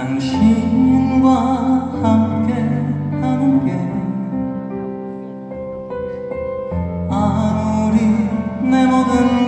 당신과 함께 하는 게 아무리 내 모든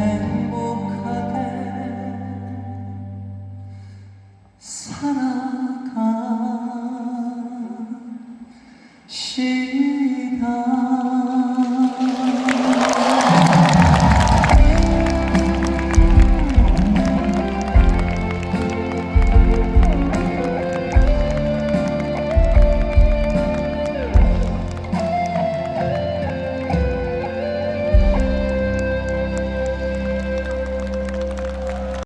행복하게 살아.